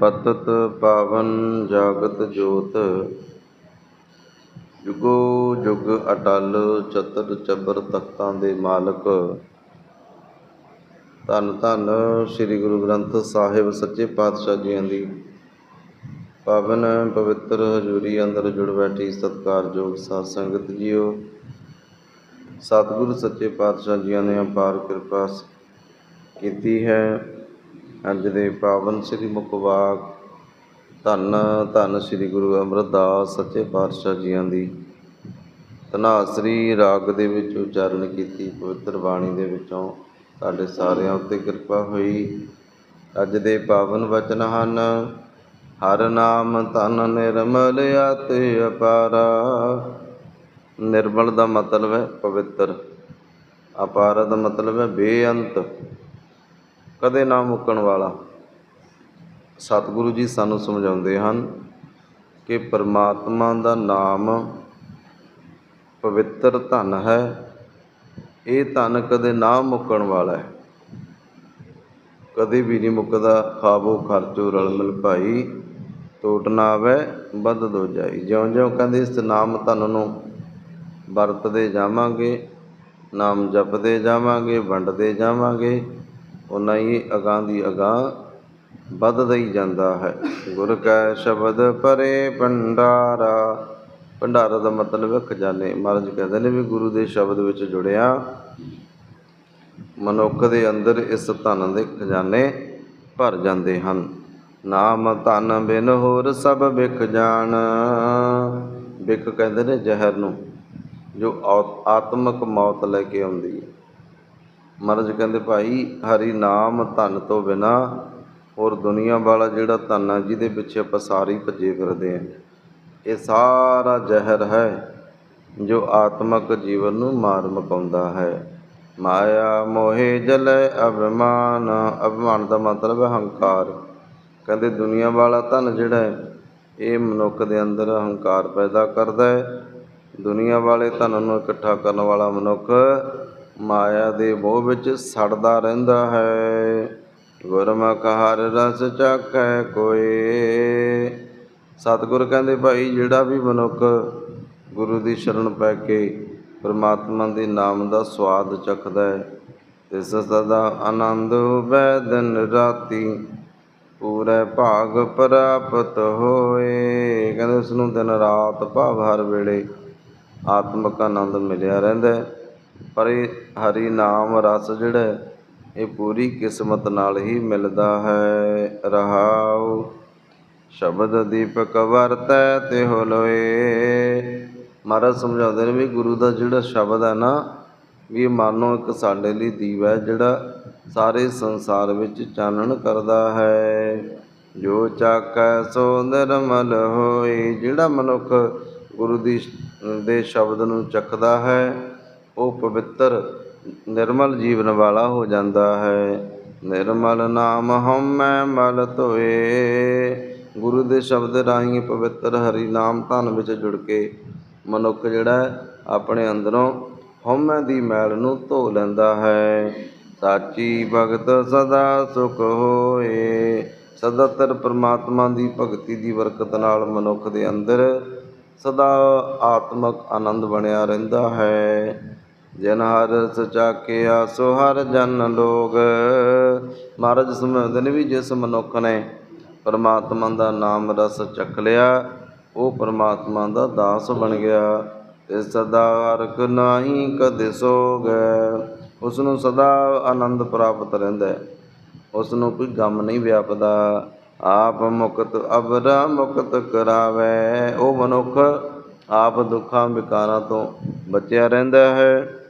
ਪਤਤ ਪਾਵਨ ਜਾਗਤ ਜੋਤ। ਜੁਗੋ ਜੁਗ ਅਟਲ ਚਤਰ ਚਬਰ ਤਖਤਾਂ ਦੇ ਮਾਲਕ। ਧੰਨ ਧੰਨ ਸ੍ਰੀ ਗੁਰੂ ਗ੍ਰੰਥ ਸਾਹਿਬ ਸੱਚੇ ਪਾਤਸ਼ਾਹ ਜੀਆਂ ਦੀ। ਪਾਵਨ ਪਵਿੱਤਰ ਹਜ਼ੂਰੀ ਅੰਦਰ ਜੁੜ ਬੈਠੀ ਸਤਿਕਾਰਯੋਗ ਸਾਧ ਸੰਗਤ ਜੀਓ। ਸਤਿਗੁਰੂ ਸੱਚੇ ਪਾਤਸ਼ਾਹ ਜੀਆਂ ਨੇ ਅਪਾਰ ਕਿਰਪਾ ਕੀਤੀ ਹੈ। ਅੱਜ ਦੇ ਪਾਵਨ ਸ੍ਰੀ ਮੁਖਵਾਕ ਧੰਨ ਧੰਨ ਸ੍ਰੀ ਗੁਰੂ ਅਮਰਦਾਸ ਸੱਚੇ ਪਾਤਸ਼ਾਹ ਜੀਆਂ ਦੀ। ਧਨਾਸਰੀ ਰਾਗ ਦੇ ਵਿੱਚ ਉਚਾਰਨ ਕੀਤੀ, ਪਵਿੱਤਰ ਬਾਣੀ ਦੇ ਵਿੱਚੋਂ ਤੁਹਾਡੇ ਸਾਰਿਆਂ ਉੱਤੇ ਕਿਰਪਾ ਹੋਈ। ਅੱਜ ਦੇ ਪਾਵਨ ਵਚਨ ਹਨ, ਹਰ ਨਾਮ ਧਨ ਨਿਰਮਲ ਅਤਿ ਅਪਾਰਾ। ਨਿਰਮਲ ਦਾ ਮਤਲਬ ਹੈ ਪਵਿੱਤਰ, ਅਪਾਰਾ ਦਾ ਮਤਲਬ ਹੈ ਬੇਅੰਤ। ਕਦੇ ਨਾ ਮੁੱਕਣ ਵਾਲਾ। ਸਤਿਗੁਰੂ ਜੀ ਸਾਨੂੰ ਸਮਝਾਉਂਦੇ ਹਨ ਕਿ ਪਰਮਾਤਮਾ ਦਾ ਨਾਮ ਪਵਿੱਤਰ ਧਨ ਹੈ। ਇਹ ਧਨ ਕਦੇ ਨਾ ਮੁੱਕਣ ਵਾਲਾ ਹੈ। ਕਦੇ ਵੀ ਨਹੀਂ ਮੁੱਕਦਾ। ਖਾਵੋ, ਖਰਚੋ, ਰਲ ਮਿਲ ਭਾਈ, ਟੋਟ ਨਾ ਆਵੇ ਵੱਧ ਦੋ ਜਾਈ। ਜਿਉਂ-ਜਿਉਂ ਕਹਿੰਦੇ ਇਸ ਨਾਮ ਧਨ ਨੂੰ ਵਰਤਦੇ ਜਾਵਾਂਗੇ, ਨਾਮ ਜਪਦੇ ਜਾਵਾਂਗੇ, ਵੰਡਦੇ ਜਾਵਾਂਗੇ ਉਨਾ ਹੀ ਅਗਾਂ ਦੀ ਅਗਾਂਹ ਵੱਧਦਾ ਹੀ ਜਾਂਦਾ ਹੈ। ਗੁਰ ਕੈ ਸ਼ਬਦ ਪਰੇ ਭੰਡਾਰਾ। ਭੰਡਾਰਾ ਦਾ ਮਤਲਬ ਹੈ ਖਜ਼ਾਨੇ। ਮਹਾਰਾਜ ਕਹਿੰਦੇ ਨੇ ਵੀ ਗੁਰੂ ਦੇ ਸ਼ਬਦ ਵਿੱਚ ਜੁੜਿਆ। ਮਨੁੱਖ ਦੇ ਅੰਦਰ ਇਸ ਧਨ ਦੇ ਖਜ਼ਾਨੇ ਭਰ ਜਾਂਦੇ ਹਨ। ਨਾਮ ਧਨ ਬਿਨ ਹੋਰ ਸਭ ਵਿਖ ਜਾਣ। ਵਿਖ ਕਹਿੰਦੇ ਨੇ ਜ਼ਹਿਰ ਨੂੰ, ਜੋ ਔ- ਆਤਮਕ ਮੌਤ ਲੈ ਕੇ ਆਉਂਦੀ ਹੈ। ਮਹਾਰਾਜ ਕਹਿੰਦੇ, ਭਾਈ, ਹਰੀ ਨਾਮ ਧਨ ਤੋਂ ਬਿਨਾ ਹੋਰ ਦੁਨੀਆ ਵਾਲਾ ਜਿਹੜਾ ਧਨ ਆ, ਜਿਹਦੇ ਪਿੱਛੇ ਆਪਾਂ ਸਾਰੇ ਹੀ ਭੱਜੇ ਫਿਰਦੇ ਆ। ਇਹ ਸਾਰਾ ਜ਼ਹਿਰ ਹੈ ਜੋ ਆਤਮਕ ਜੀਵਨ ਨੂੰ ਮਾਰ ਮਕਾਉਂਦਾ ਹੈ। ਮਾਇਆ ਮੋਹਿ ਜਲੈ ਅਭਿਮਾਨ। ਅਭਿਮਾਨ ਦਾ ਮਤਲਬ ਹੈ ਹੰਕਾਰ। ਕਹਿੰਦੇ, ਦੁਨੀਆ ਵਾਲਾ ਧਨ ਜਿਹੜਾ ਹੈ, ਇਹ ਮਨੁੱਖ ਦੇ ਅੰਦਰ ਹੰਕਾਰ ਪੈਦਾ ਕਰਦਾ ਹੈ। ਦੁਨੀਆ ਵਾਲੇ ਧਨ ਨੂੰ ਇਕੱਠਾ ਕਰਨ ਵਾਲਾ ਮਨੁੱਖ ਮਾਇਆ ਦੇ ਮੋਹ ਵਿੱਚ ਸੜਦਾ ਰਹਿੰਦਾ ਹੈ। ਗੁਰਮੁਖ ਹਰ ਰਸ ਚਾਖੈ ਕੋਏ। ਸਤਿਗੁਰ ਕਹਿੰਦੇ, ਭਾਈ, ਜਿਹੜਾ ਵੀ ਮਨੁੱਖ ਗੁਰੂ ਦੀ ਸ਼ਰਨ ਪੈ ਕੇ ਪਰਮਾਤਮਾ ਦੇ ਨਾਮ ਦਾ ਸਵਾਦ ਚੱਖਦਾ ਹੈ ਤਿਸ ਸਦਾ ਆਨੰਦ ਹੋਵੇ ਦਿਨ ਰਾਤੀ ਪੂਰੇ ਭਾਗ ਪ੍ਰਾਪਤ ਹੋਏ। ਕਹਿੰਦੇ, ਉਸ ਨੂੰ ਦਿਨ ਰਾਤ ਭਾਵ ਹਰ ਵੇਲੇ ਆਤਮਿਕ ਆਨੰਦ ਮਿਲਿਆ ਰਹਿੰਦਾ ਹੈ। ਪਰ ਇਹ ਹਰੀ ਨਾਮ ਰਸ ਜਿਹੜਾ ਇਹ ਪੂਰੀ ਕਿਸਮਤ ਨਾਲ ਹੀ ਮਿਲਦਾ ਹੈ। ਰਹਾਉ ਸ਼ਬਦ ਦੀਪਕ ਵਰਤੈ ਤੇ ਹੋਲੋਏ ਮਹਾਰਾਜ ਸਮਝਾਉਂਦੇ ਨੇ ਵੀ ਗੁਰੂ ਦਾ ਜਿਹੜਾ ਸ਼ਬਦ ਹੈ ਨਾ, ਵੀ ਮਾਨੋ ਇੱਕ ਸਾਡੇ ਲਈ ਦੀਵਾ ਹੈ, ਜਿਹੜਾ ਸਾਰੇ ਸੰਸਾਰ ਵਿੱਚ ਚਾਨਣ ਕਰਦਾ ਹੈ। ਜੋ ਚਾਕੈ ਸੋ ਨਿਰਮਲ ਹੋਏ, ਜਿਹੜਾ ਮਨੁੱਖ ਗੁਰੂ ਦੀ ਦੇ ਸ਼ਬਦ ਨੂੰ ਚੱਖਦਾ ਹੈ ਉਹ ਪਵਿੱਤਰ ਨਿਰਮਲ ਜੀਵਨ ਵਾਲਾ ਹੋ ਜਾਂਦਾ ਹੈ। ਨਿਰਮਲ ਨਾਮ ਹਉਮੈ ਮਲ ਧੋਏ। ਗੁਰੂ ਦੇ ਸ਼ਬਦ ਰਾਹੀਂ ਪਵਿੱਤਰ ਹਰੀ ਨਾਮ ਧਨ ਵਿੱਚ ਜੁੜ ਕੇ ਮਨੁੱਖ ਜਿਹੜਾ ਆਪਣੇ ਅੰਦਰੋਂ ਹਉਮੈ ਦੀ ਮੈਲ ਨੂੰ ਧੋ ਲੈਂਦਾ ਹੈ। ਸਾਚੀ ਭਗਤ ਸਦਾ ਸੁਖ ਹੋਏ। ਸਦਾਤਰ ਪ੍ਰਮਾਤਮਾ ਦੀ ਭਗਤੀ ਦੀ ਬਰਕਤ ਨਾਲ ਮਨੁੱਖ ਦੇ ਅੰਦਰ ਸਦਾ ਆਤਮਕ ਆਨੰਦ ਬਣਿਆ ਰਹਿੰਦਾ ਹੈ। ਜਨ ਹਰ ਸਚਾਕਿਆ ਸੋ ਹਰ ਜਨ ਲੋਗ। ਮਹਾਰਾਜ ਸਮਝਾਉਂਦੇ ਨੇ ਵੀ ਜਿਸ ਮਨੁੱਖ ਨੇ ਪਰਮਾਤਮਾ ਦਾ ਨਾਮ ਰਸ ਚੱਖ ਲਿਆ, ਉਹ ਪਰਮਾਤਮਾ ਦਾ ਦਾਸ ਬਣ ਗਿਆ। ਤੇ ਸਦਾ ਹਰਕ ਨਾਹੀ ਕਦੇ ਸੋਗ। ਉਸ ਨੂੰ ਸਦਾ ਆਨੰਦ ਪ੍ਰਾਪਤ ਰਹਿੰਦਾ ਹੈ। ਉਸ ਨੂੰ ਕੋਈ ਗਮ ਨਹੀਂ ਵਿਆਪਦਾ। ਆਪ ਮੁਕਤ ਅਬਰਾ ਮੁਕਤ ਕਰਾਵੇ। ਉਹ ਮਨੁੱਖ ਆਪ ਦੁੱਖਾਂ ਵਿਕਾਰਾਂ ਤੋਂ ਬਚਿਆ ਰਹਿੰਦਾ ਹੈ।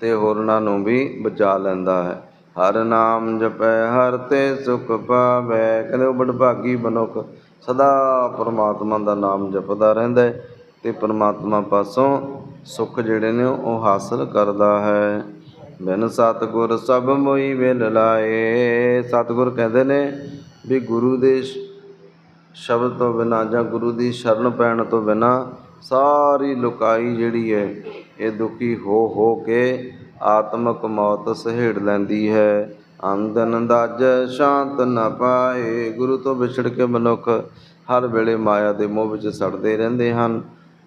ਤੇ ਹੋਰਨਾਂ ਨੂੰ ਵੀ ਬਚਾ ਲੈਂਦਾ ਹੈ। ਹਰ ਨਾਮ ਜਪੈ, ਹਰ ਤੇ ਸੁਖ ਪਾਵੇ। ਕਹਿੰਦੇ ਉਹ ਬੜਭਾਗੀ ਮਨੁੱਖ ਸਦਾ ਪਰਮਾਤਮਾ ਦਾ ਨਾਮ ਜਪਦਾ ਰਹਿੰਦਾ ਹੈ ਤੇ ਪਰਮਾਤਮਾ ਪਾਸੋਂ ਸੁੱਖ ਜਿਹੜੇ ਨੇ ਉਹ ਹਾਸਲ ਕਰਦਾ ਹੈ। ਬਿਨ ਸਤਿਗੁਰ ਸਭ ਮੋਈ ਵਿਲ ਲਾਏ। ਸਤਿਗੁਰ ਕਹਿੰਦੇ ਨੇ ਵੀ ਗੁਰੂ ਦੇ ਸ਼ਬਦ ਤੋਂ ਬਿਨਾ ਜਾਂ ਗੁਰੂ ਦੀ ਸ਼ਰਨ ਪੈਣ ਤੋਂ ਬਿਨਾ ਸਾਰੀ ਲੁਕਾਈ ਜਿਹੜੀ ਹੈ ਇਹ ਦੁਖੀ ਹੋ ਹੋ ਕੇ ਆਤਮਕ ਮੌਤ ਸਹੇੜ ਲੈਂਦੀ ਹੈ। ਅੰਦਨ ਦਾਜ ਸ਼ਾਂਤ ਨਾ ਪਾਏ। ਗੁਰੂ ਤੋਂ ਵਿਛੜ ਕੇ ਮਨੁੱਖ ਹਰ ਵੇਲੇ ਮਾਇਆ ਦੇ ਮੋਹ ਵਿੱਚ ਸੜਦੇ ਰਹਿੰਦੇ ਹਨ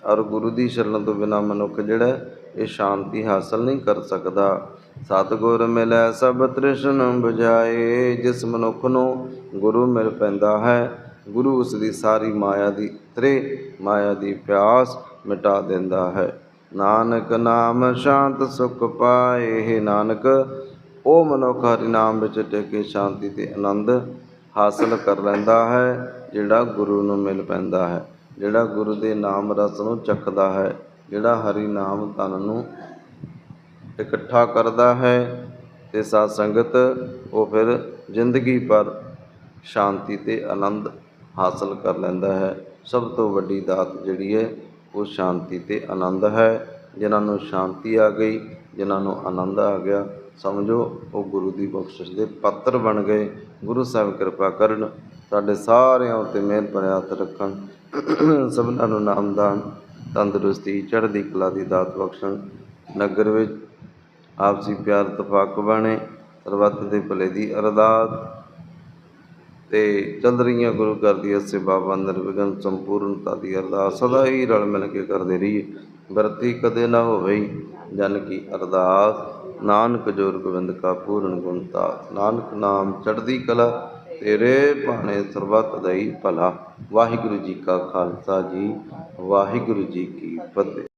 ਔਰ ਗੁਰੂ ਦੀ ਸ਼ਰਨ ਤੋਂ ਬਿਨਾ ਮਨੁੱਖ ਜਿਹੜਾ ਇਹ ਸ਼ਾਂਤੀ ਹਾਸਲ ਨਹੀਂ ਕਰ ਸਕਦਾ। ਸਤਿਗੁਰ ਮਿਲੈ ਸਭ ਤ੍ਰਿਸ਼ਨ ਬੁਝਾਏ। ਜਿਸ ਮਨੁੱਖ ਨੂੰ ਗੁਰੂ ਮਿਲ ਪੈਂਦਾ ਹੈ, ਗੁਰੂ ਉਸ ਦੀ ਸਾਰੀ ਮਾਇਆ ਦੀ ਤ੍ਰੇ ਮਾਇਆ ਦੀ ਪਿਆਸ ਮਿਟਾ ਦਿੰਦਾ ਹੈ। ਨਾਨਕ ਨਾਮ ਸ਼ਾਂਤ ਸੁਖ ਪਾਏ, ਹੇ ਨਾਨਕ, ਉਹ ਮਨੁੱਖ ਹਰਿ ਨਾਮ ਵਿੱਚ ਟਿਕ ਕੇ ਸ਼ਾਂਤੀ ਤੇ ਆਨੰਦ ਹਾਸਲ ਕਰ ਲੈਂਦਾ ਹੈ, ਜਿਹੜਾ ਗੁਰੂ ਨੂੰ ਮਿਲ ਪੈਂਦਾ ਹੈ, ਜਿਹੜਾ ਗੁਰੂ ਦੇ ਨਾਮ ਰਸ ਨੂੰ ਚੱਖਦਾ ਹੈ, ਜਿਹੜਾ ਹਰੀ ਨਾਮ ਤਨ ਨੂੰ ਇਕੱਠਾ ਕਰਦਾ ਹੈ ਤੇ ਸਾਧ ਸੰਗਤ ਉਹ ਫਿਰ ਜ਼ਿੰਦਗੀ ਭਰ ਸ਼ਾਂਤੀ ਤੇ ਆਨੰਦ ਹਾਸਲ ਕਰ ਲੈਂਦਾ ਹੈ। ਸਭ ਤੋਂ ਵੱਡੀ ਦਾਤ ਜਿਹੜੀ ਹੈ ਉਹ ਸ਼ਾਂਤੀ ਤੇ ਆਨੰਦ ਹੈ। ਜਿਨ੍ਹਾਂ ਨੂੰ ਸ਼ਾਂਤੀ ਆ ਗਈ, ਜਿਨ੍ਹਾਂ ਨੂੰ ਆਨੰਦ ਆ ਗਿਆ, ਸਮਝੋ, ਉਹ ਗੁਰੂ ਦੀ ਬਖਸ਼ਿਸ਼ ਦੇ ਪਾਤਰ ਬਣ ਗਏ। ਗੁਰੂ ਸਾਹਿਬ ਕਿਰਪਾ ਕਰਨ, ਸਾਡੇ ਸਾਰਿਆਂ ਉੱਤੇ ਮਿਹਰ ਭਰਿਆ ਹੱਥ ਰੱਖਣ। ਸਭਨਾਂ ਨੂੰ ਨਾਮਦਾਨ ਤੰਦਰੁਸਤੀ, ਚੜ੍ਹਦੀ ਕਲਾ ਦੀ ਦਾਤ ਬਖਸ਼ਣ। ਨਗਰ ਵਿੱਚ ਆਪਸੀ ਪਿਆਰ ਤਫਾਕ ਬਣੇ। ਸਰਬੱਤ ਦੇ ਭਲੇ ਦੀ ਅਰਦਾਸ। ਤੇ ਚੱਲ ਰਹੀਆਂ ਗੁਰੂ ਘਰ ਦੀ ਸੇਵਾ ਬੰਦਰ ਵਿਗਨ ਸੰਪੂਰਨਤਾ ਦੀ ਅਰਦਾਸ ਸਦਾ ਹੀ ਰਲ ਮਿਲ ਕੇ ਕਰਦੇ ਰਹੀਏ। ਵਰਤੀ ਕਦੇ ਨਾ ਹੋਵੇ ਜਨ ਕੀ ਅਰਦਾਸ। ਨਾਨਕ ਜੋਰ ਗੋਬਿੰਦ ਕਾ ਪੂਰਨ ਗੁਣਤਾ ਨਾਨਕ ਨਾਮ ਚੜ੍ਹਦੀ ਕਲਾ, ਤੇਰੇ ਭਾਣੇ ਸਰਬੱਤ ਦਾ ਹੀ ਭਲਾ। ਵਾਹਿਗੁਰੂ ਜੀ ਕਾ ਖਾਲਸਾ ਜੀ, ਵਾਹਿਗੁਰੂ ਜੀ ਕੀ ਫਤਿਹ।